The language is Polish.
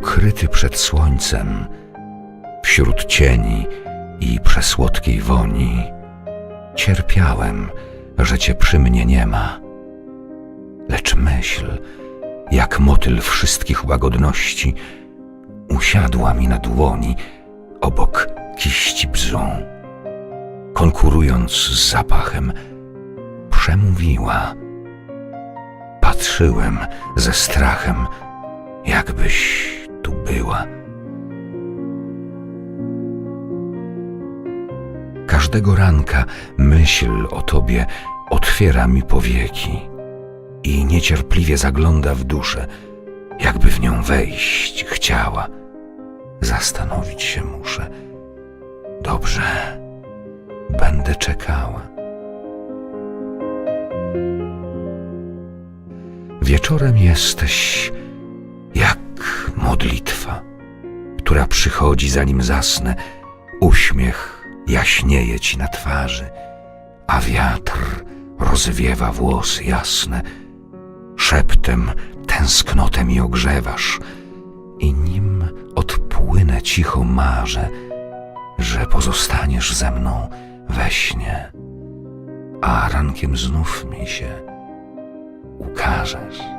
ukryty przed słońcem, wśród cieni i przesłodkiej woni, cierpiałem, że cię przy mnie nie ma. Lecz myśl, jak motyl wszystkich łagodności, usiadła mi na dłoni obok kiści bzą. Konkurując z zapachem, przemówiła. Patrzyłem ze strachem, jakbyś tu była. Każdego ranka myśl o tobie otwiera mi powieki i niecierpliwie zagląda w duszę, jakby w nią wejść chciała. Zastanowić się muszę. Dobrze, będę czekała. Wieczorem jesteś która przychodzi zanim zasnę. Uśmiech jaśnieje ci na twarzy, a wiatr rozwiewa włosy jasne. Szeptem tęsknotę mi ogrzewasz i nim odpłynę cicho marzę, że pozostaniesz ze mną we śnie, a rankiem znów mi się ukażesz.